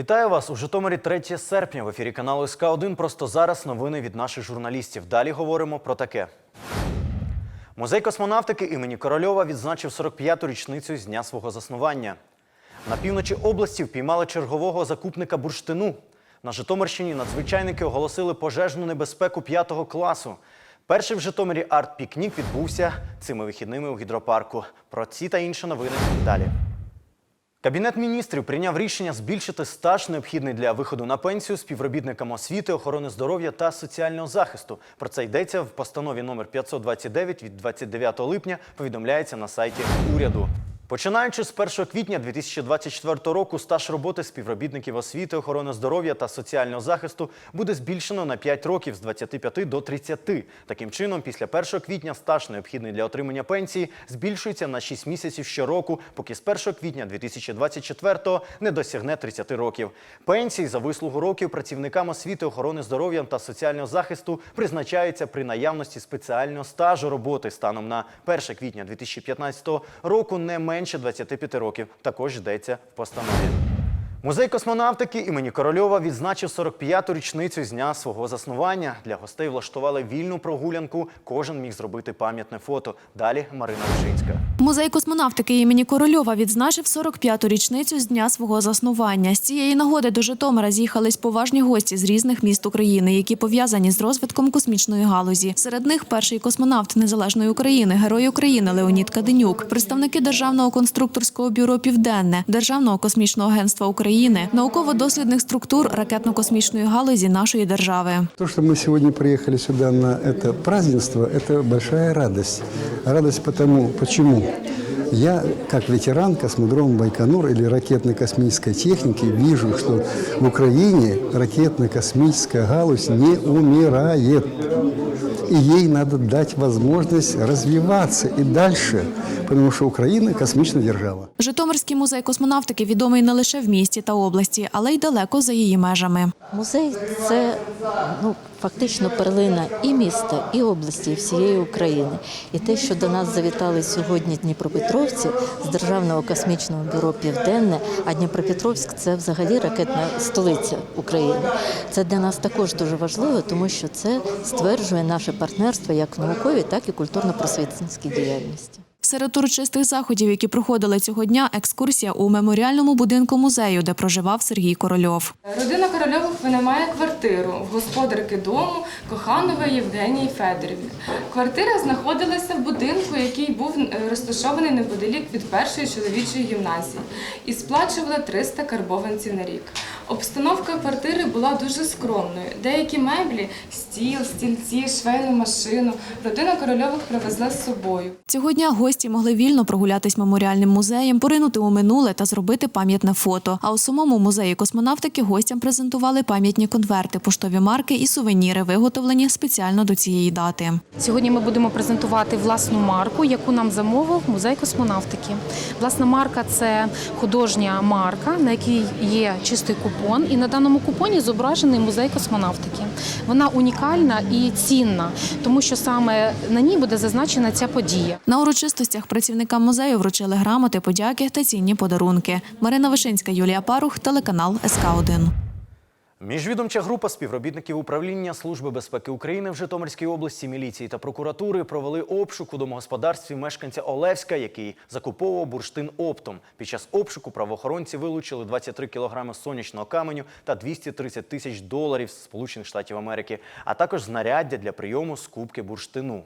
Вітаю вас у Житомирі 3 серпня. В ефірі каналу СК 1 Просто зараз новини від наших журналістів. Далі говоримо про таке. Музей космонавтики імені Корольова відзначив 45-ту річницю з дня свого заснування. На півночі області впіймали чергового закупника бурштину. На Житомирщині надзвичайники оголосили пожежну небезпеку 5 класу. Перший в Житомирі арт-пікнік відбувся цими вихідними у гідропарку. Про ці та інші новини далі. Кабінет міністрів прийняв рішення збільшити стаж, необхідний для виходу на пенсію співробітникам освіти, охорони здоров'я та соціального захисту. Про це йдеться в постанові номер 529 від 29 липня. Повідомляється на сайті уряду. Починаючи з 1 квітня 2024 року, стаж роботи співробітників освіти, охорони здоров'я та соціального захисту буде збільшено на 5 років з 25 до 30. Таким чином, після 1 квітня стаж, необхідний для отримання пенсії, збільшується на 6 місяців щороку, поки з 1 квітня 2024 не досягне 30 років. Пенсії за вислугу років працівникам освіти, охорони здоров'я та соціального захисту призначаються при наявності спеціального стажу роботи станом на 1 квітня 2015 року не менше 25 років. Також йдеться в постанові. Музей космонавтики імені Корольова відзначив 45-ту річницю з дня свого заснування. Для гостей влаштували вільну прогулянку. Кожен міг зробити пам'ятне фото. Далі Марина Вишинська. Музей космонавтики імені Корольова відзначив 45-ту річницю з дня свого заснування. З цієї нагоди до Житомира з'їхались поважні гості з різних міст України, які пов'язані з розвитком космічної галузі. Серед них перший космонавт незалежної України, герой України Леонід Каденюк, представники Державного конструкторського бюро Південне, Державного космічного агентства України, науково-дослідних структур ракетно-космічної галузі нашої держави. То, что мы сегодня приехали сюда на это празднество, это большая радость. Радость потому, почему? Я, как ветеран космодрома Байконур или ракетно-космической техники, вижу, что в Украине ракетно-космическая галузь не умирает. И ей надо дать возможность развиваться и дальше, потому что Украина – космичная держава. Житомирський музей космонавтики відомий не лише в місті та області, але й далеко за її межами. Музей це ну фактично перлина і міста, і області, і всієї України. І те, що до нас завітали сьогодні Дніпропетровці з Державного космічного бюро Південне, а Дніпропетровськ це взагалі ракетна столиця України. Це для нас також дуже важливо, тому що це стверджує наше партнерство як в науковій, так і культурно-просвітницькій діяльності. Серед урочистих заходів, які проходили цього дня, екскурсія у меморіальному будинку музею, де проживав Сергій Корольов. Родина Корольових винаймає квартиру в господарки дому Коханової Євгенії Федорівни. Квартира знаходилася в будинку, який був е, розташований неподалік від першої чоловічої гімназії, і сплачували 300 карбованців на рік. Обстановка квартири була дуже скромною. Деякі меблі, стіл, стільці, швейну машину родина Корольових привезла з собою. Цього дня гості могли вільно прогулятись меморіальним музеєм, поринути у минуле та зробити пам'ятне фото. А у самому музеї космонавтики гостям презентували пам'ятні конверти, поштові марки і сувеніри, виготовлені спеціально до цієї дати. Сьогодні ми будемо презентувати власну марку, яку нам замовив музей космонавтики. Власна марка це художня марка, на якій є чистий купон, і на даному купоні зображений музей космонавтики. Вона унікальна і цінна, тому що саме на ній буде зазначена ця подія. На урочистостях працівникам музею вручили грамоти, подяки та цінні подарунки. Марина Вишинська, Юлія Парух, телеканал СК 1 Міжвідомча група співробітників управління Служби безпеки України в Житомирській області, міліції та прокуратури провели обшук у домогосподарстві мешканця Олевська, який закуповував бурштин оптом. Під час обшуку правоохоронці вилучили 23 кілограми сонячного каменю та 230 тисяч доларів Сполучених Штатів Америки, а також знаряддя для прийому скупки бурштину.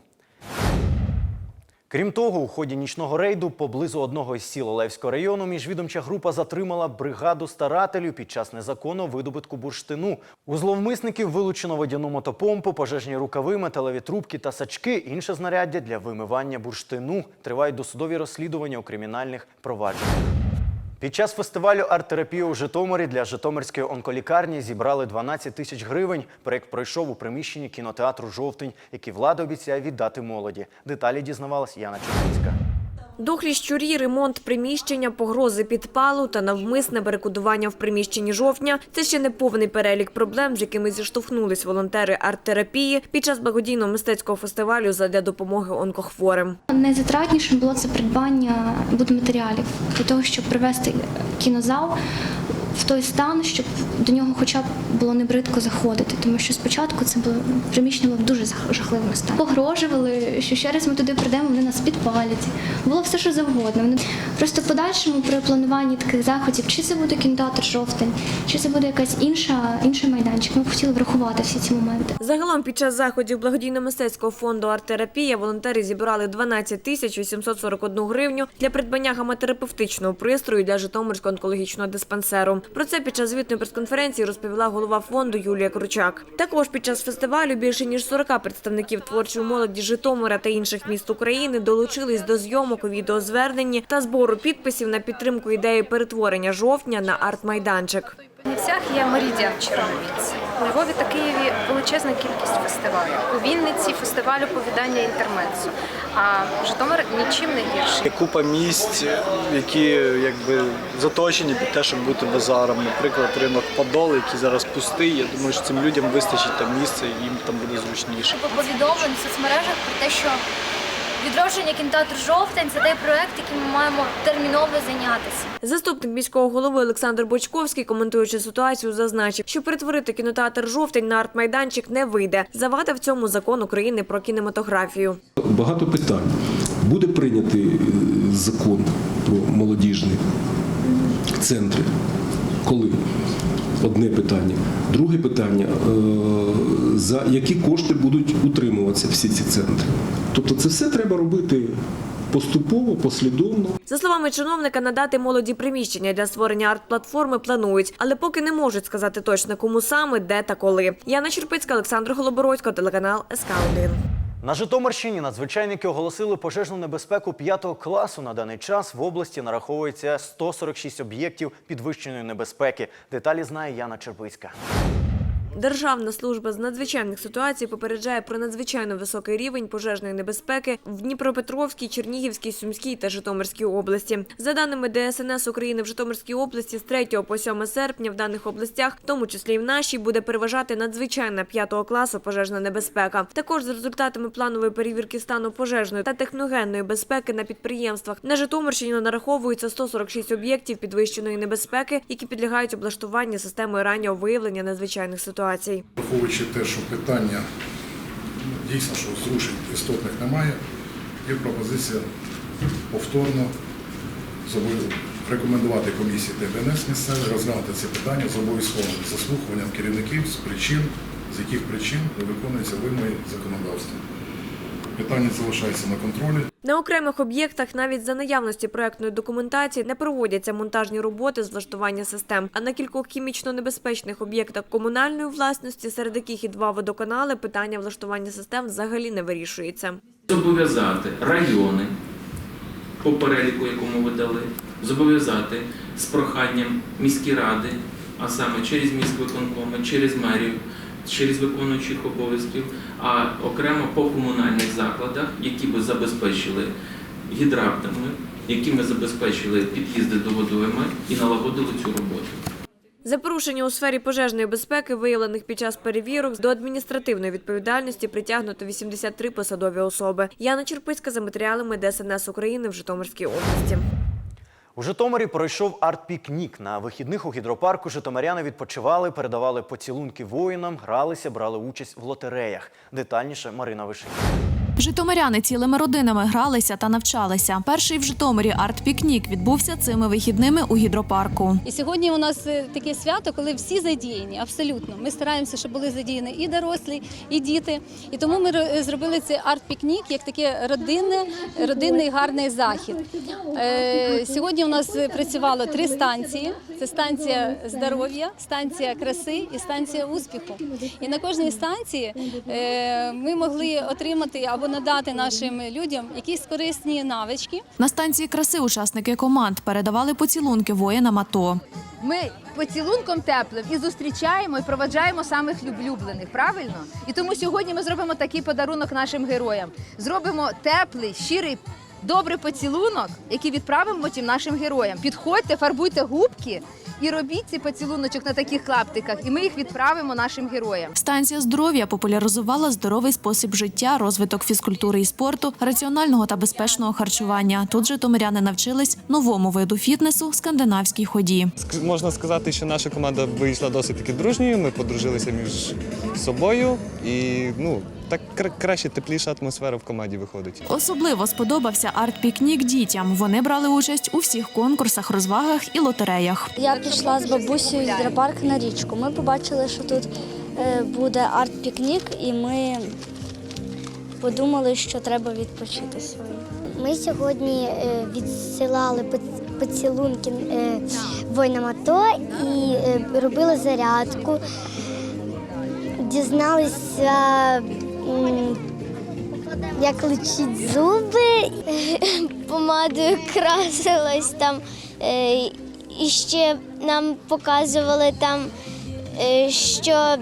Крім того, у ході нічного рейду поблизу одного із сіл Олевського району міжвідомча група затримала бригаду старателів під час незаконного видобутку бурштину. У зловмисників вилучено водяну мотопомпу, пожежні рукави, металеві трубки та сачки, інше знаряддя для вимивання бурштину. Тривають досудові розслідування у кримінальних провадженнях. Під час фестивалю арт-терапія у Житомирі для Житомирської онколікарні зібрали 12 тисяч гривень. Проект пройшов у приміщенні кінотеатру Жовтень, який влада обіцяє віддати молоді. Деталі дізнавалась Яна Чорницька. Дохлі щурі, ремонт приміщення, погрози підпалу та навмисне перекодування в приміщенні жовтня – це ще не повний перелік проблем, з якими зіштовхнулись волонтери арт-терапії під час благодійного мистецького фестивалю задля допомоги онкохворим. Найзатратнішим було це придбання будматеріалів для того, щоб привести кінозал в той стан, щоб до нього хоча б було не бридко заходити, тому що спочатку це було приміщення було в дуже жахливому стані. Погрожували, що ще раз ми туди прийдемо, вони нас підпалять. Було все, що завгодно. Вони просто подальшому при плануванні таких заходів, чи це буде кінотеатр жовтень, чи це буде якась інша інший майданчик. Ми хотіли врахувати всі ці моменти. Загалом під час заходів благодійно-мистецького фонду «Арт-терапія» волонтери зібрали 12 тисяч 841 гривню для придбання гаматерапевтичного пристрою для Житомирського онкологічного диспансеру. Про це під час звітної прес-конференції розповіла голова фонду Юлія Кручак. Також під час фестивалю більше ніж 40 представників творчої молоді Житомира та інших міст України долучились до зйомок у відеозверненні та збору підписів на підтримку ідеї перетворення жовтня на арт-майданчик. В Чернівцях є Меридіан Черновіць. У Львові та Києві величезна кількість фестивалів. У Вінниці фестиваль оповідання інтермецу. А Житомир нічим не гірший. Є купа місць, які якби заточені під те, щоб бути базаром. Наприклад, ринок Подол, який зараз пустий. Я думаю, що цим людям вистачить там місце і їм там буде зручніше. повідомлень в соцмережах про те, що відродження кінотеатру жовтень це той проект, яким ми маємо терміново зайнятися. Заступник міського голови Олександр Бочковський, коментуючи ситуацію, зазначив, що перетворити кінотеатр жовтень на арт-майданчик не вийде. Завадив цьому закон України про кінематографію. Багато питань. Буде прийнятий е, закон про молодіжні центри? Коли? Одне питання. Друге питання, е, за які кошти будуть утримуватися всі ці центри? Тобто це все треба робити поступово, послідовно. За словами чиновника, надати молоді приміщення для створення арт-платформи планують, але поки не можуть сказати точно кому саме, де та коли. Яна Черпицька, Олександр Голобородько, телеканал СК 1 На Житомирщині надзвичайники оголосили пожежну небезпеку 5 класу. На даний час в області нараховується 146 об'єктів підвищеної небезпеки. Деталі знає Яна Черпицька. Державна служба з надзвичайних ситуацій попереджає про надзвичайно високий рівень пожежної небезпеки в Дніпропетровській, Чернігівській, Сумській та Житомирській області. За даними ДСНС України в Житомирській області з 3 по 7 серпня в даних областях, в тому числі і в нашій, буде переважати надзвичайна 5 класу пожежна небезпека. Також за результатами планової перевірки стану пожежної та техногенної безпеки на підприємствах на Житомирщині нараховується 146 об'єктів підвищеної небезпеки, які підлягають облаштуванню системою раннього виявлення надзвичайних ситуацій. Враховуючи те, що питання дійсно, що зрушень істотних немає, є пропозиція повторно рекомендувати комісії ТБНС місцеві розглянути це питання з обов'язковим заслухуванням керівників з причин, з яких причин не виконуються вимоги законодавства. Питання залишається на контролі. На окремих об'єктах навіть за наявності проектної документації не проводяться монтажні роботи з влаштування систем. А на кількох хімічно небезпечних об'єктах комунальної власності, серед яких і два водоканали, питання влаштування систем взагалі не вирішується. Зобов'язати райони по переліку, якому ви дали, зобов'язати з проханням міські ради, а саме через міськвиконкоми, через мерію, через виконуючих обов'язків, а окремо по комунальних закладах, які би забезпечили гідрантами, якими забезпечили під'їзди до водойми і налагодили цю роботу. За порушення у сфері пожежної безпеки, виявлених під час перевірок, до адміністративної відповідальності притягнуто 83 посадові особи. Яна Черпицька за матеріалами ДСНС України в Житомирській області. У Житомирі пройшов арт-пікнік. На вихідних у гідропарку житомиряни відпочивали, передавали поцілунки воїнам, гралися, брали участь в лотереях. Детальніше Марина Вишинь. Житомиряни цілими родинами гралися та навчалися. Перший в Житомирі арт-пікнік відбувся цими вихідними у гідропарку. І сьогодні у нас е, таке свято, коли всі задіяні, абсолютно. Ми стараємося, щоб були задіяні і дорослі, і діти. І тому ми зробили цей арт-пікнік як таке родинне, родинний гарний захід. Е, Сьогодні у нас працювало три станції: це станція здоров'я, станція краси і станція успіху. І на кожній станції е, ми могли отримати або надати нашим людям якісь корисні навички. На станції краси учасники команд передавали поцілунки воїнам АТО. Ми поцілунком теплим і зустрічаємо і проведжаємо самих улюблених, правильно? І тому сьогодні ми зробимо такий подарунок нашим героям. Зробимо теплий, щирий, добрий поцілунок, який відправимо потім нашим героям. Підходьте, фарбуйте губки І робіть цей поцілуночок на таких клаптиках, і ми їх відправимо нашим героям. Станція здоров'я популяризувала здоровий спосіб життя, розвиток фізкультури і спорту, раціонального та безпечного харчування. Тут житомиряни навчились новому виду фітнесу скандинавській ході. Можна сказати, що наша команда вийшла досить таки дружньою. Ми подружилися між собою, і ну так краще тепліша атмосфера в команді виходить. Особливо сподобався арт-пікнік дітям. Вони брали участь у всіх конкурсах, розвагах і лотереях. Я пішла з бабусею в дропарк на річку. Ми побачили, що тут е, буде арт-пікнік, і ми подумали, що треба відпочити сьогодні. Ми сьогодні е, відсилали поц- поцілунки е, воїнам АТО і робили зарядку. Дізналися, як лечить зуби, помадою красилась там. Е, І ще нам показували там, е, що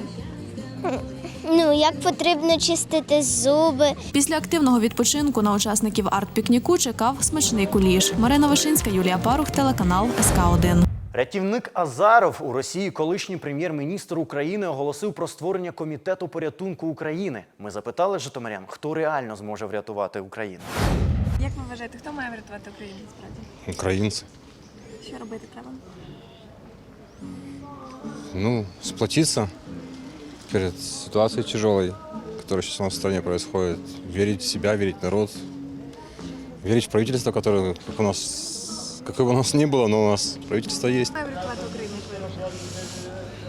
ну, як потрібно чистити зуби. Після активного відпочинку на учасників арт-пікніку чекав смачний куліш. Марина Вишинська, Юлія Парух, телеканал СК 1 Рятівник Азаров у Росії, колишній прем'єр-міністр України, оголосив про створення комітету порятунку України. Ми запитали житомирян, хто реально зможе врятувати Україну. Як ви вважаєте, хто має врятувати Україну насправді? Українці. Що робити треба? Ну, сплотиться перед ситуацией тяжелой, которая сейчас у нас в стране происходит. Верить в себя, верить в народ. Верить в правительство, которое, как у нас, какое бы у нас ни было, но у нас правительство есть. Має врятувати Україну, як ви вважаєте?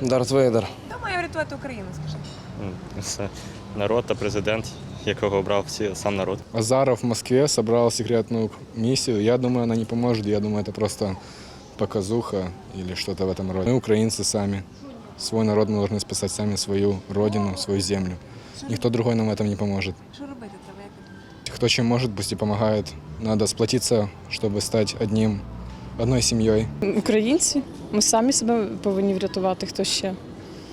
Дарт Вейдер. Хто має врятувати Україну, скажіть? Це народ та президент, якого обрав всі сам народ. Азаров в Москве собрал секретную миссию. Я думаю, она не поможет. Я думаю, это просто показуха или что-то в этом роде. Мы украинцы сами. Свой народ мы должны спасать сами, свою родину, свою землю. Никто другой нам в этом не поможет. Що робити треба, як ви думаєте? Кто чем может, пусть и помогает. Надо сплотиться, чтобы стать одним, одной семьей. Українці, ми самі себе повинні врятувати. Хто ще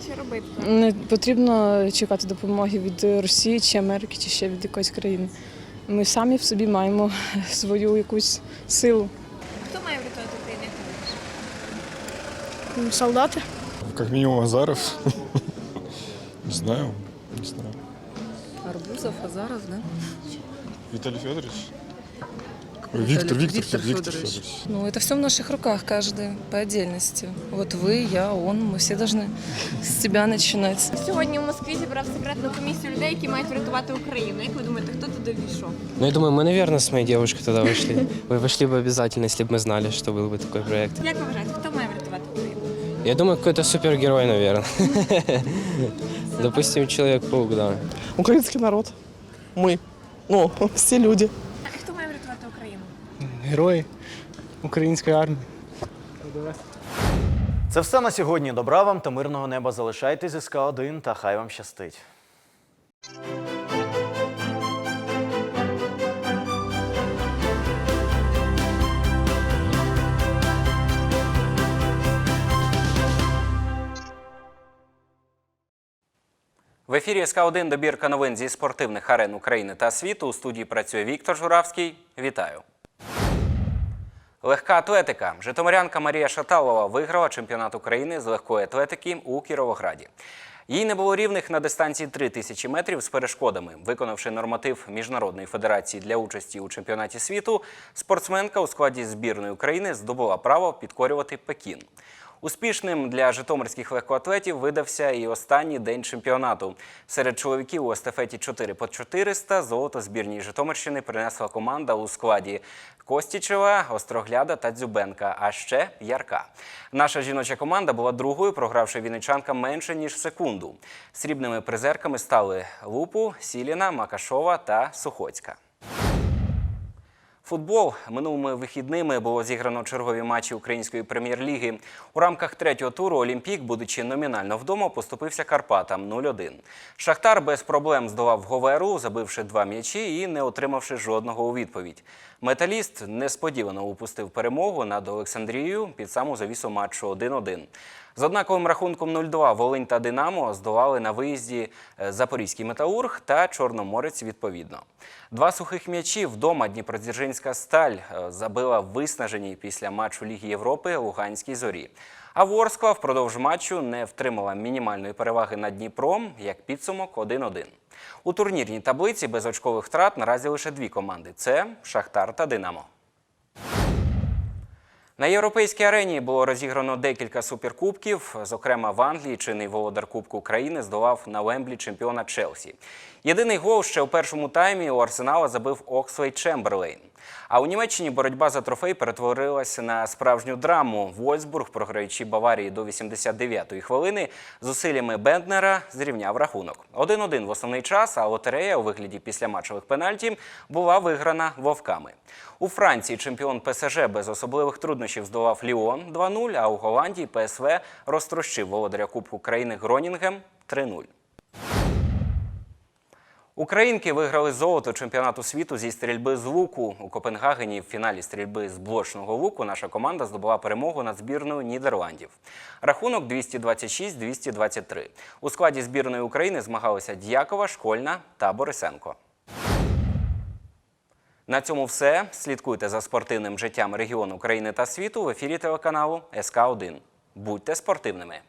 Що робити? не потрібно чекати допомоги від Росії чи Америки, чи ще від якоїсь країни. Ми самі в собі маємо свою якусь силу. Хто має врятувати Україну, як ти? Солдати. Как минимум Азаров. Не знаю, не знаю. Арбузов, Азаров, да? Виталий Федорович? Виктор, Виктор, Виктор Федорович. Ну, это все в наших руках, каждый по отдельности. Вот вы, я, он, мы все должны с себя начинать. Сьогодні в Москві зібрав секретну комісію людей, які мають врятувати Україну. Як ви думаєте, хто туди війшов? Ну, я думаю, мы, наверное, с моей девушкой туда вышли. Вы вошли бы обязательно, если бы мы знали, что был бы такой проект. Як ви вважаєте, хто має врятувати Україну? Я думаю, какой-то супергерой, наверное. Допустим, Человек-паук, да. Український народ. Ми. Ну, всі люди. Герой української армії. Це все на сьогодні. Добра вам та мирного неба. Залишайтесь зі СК 1 та хай вам щастить. В ефірі СК 1 добірка новин зі спортивних арен України та світу. У студії працює Віктор Журавський. Вітаю. Легка атлетика. Житомирянка Марія Шаталова виграла чемпіонат України з легкої атлетики у Кіровограді. Їй не було рівних на дистанції 3 тисячі метрів з перешкодами. Виконавши норматив Міжнародної федерації для участі у чемпіонаті світу, спортсменка у складі збірної України здобула право підкорювати Пекін. Успішним для житомирських легкоатлетів видався і останній день чемпіонату. Серед чоловіків у естафеті 4 по 400 золото збірній Житомирщини принесла команда у складі Костічева, Острогляда та Дзюбенка, а ще Ярка. Наша жіноча команда була другою, програвши вінничанкам менше ніж секунду. Срібними призерками стали Лупу, Сіліна, Макашова та Сухоцька. Футбол минулими вихідними було зіграно чергові матчі української прем'єр-ліги. У рамках третього туру Олімпік, будучи номінально вдома, поступився Карпатам 0-1. Шахтар без проблем здолав Говеру, забивши два м'ячі і не отримавши жодного у відповідь. Металіст несподівано упустив перемогу над Олександрією під саму завісу матчу 1-1. З однаковим рахунком 0-2 Волинь та Динамо здолали на виїзді е, Запорізький металург та Чорноморець відповідно. Два сухих м'ячі вдома Дніпродзержинська сталь е, забила виснажені після матчу Ліги Європи Луганській зорі. А Ворскла впродовж матчу не втримала мінімальної переваги над Дніпром, як підсумок 1-1. У турнірній таблиці без очкових втрат наразі лише дві команди: це Шахтар та Динамо. На європейській арені було розіграно декілька суперкубків. Зокрема, в Англії чинний володар Кубку України здолав на Вемблі чемпіона Челсі. Єдиний гол ще у першому таймі у Арсенала забив Окслей Чемберлейн. А у Німеччині боротьба за трофей перетворилася на справжню драму. Вольсбург, програючи Баварії до 89-ї хвилини, зусиллями Бенднера зрівняв рахунок. 1-1 в основний час, а лотерея у вигляді післяматчевих пенальті була виграна вовками. У Франції чемпіон ПСЖ без особливих труднощів здолав Ліон 2-0, а у Голландії ПСВ розтрощив володаря Кубку країни Гронінгем 3-0. Українки виграли золото чемпіонату світу зі стрільби з луку. У Копенгагені в фіналі стрільби з блочного луку наша команда здобула перемогу над збірною Нідерландів. Рахунок 226-223. У складі збірної України змагалися Дякова, Школьна та Борисенко. На цьому все. Слідкуйте за спортивним життям регіону України та світу в ефірі телеканалу СК 1 Будьте спортивними!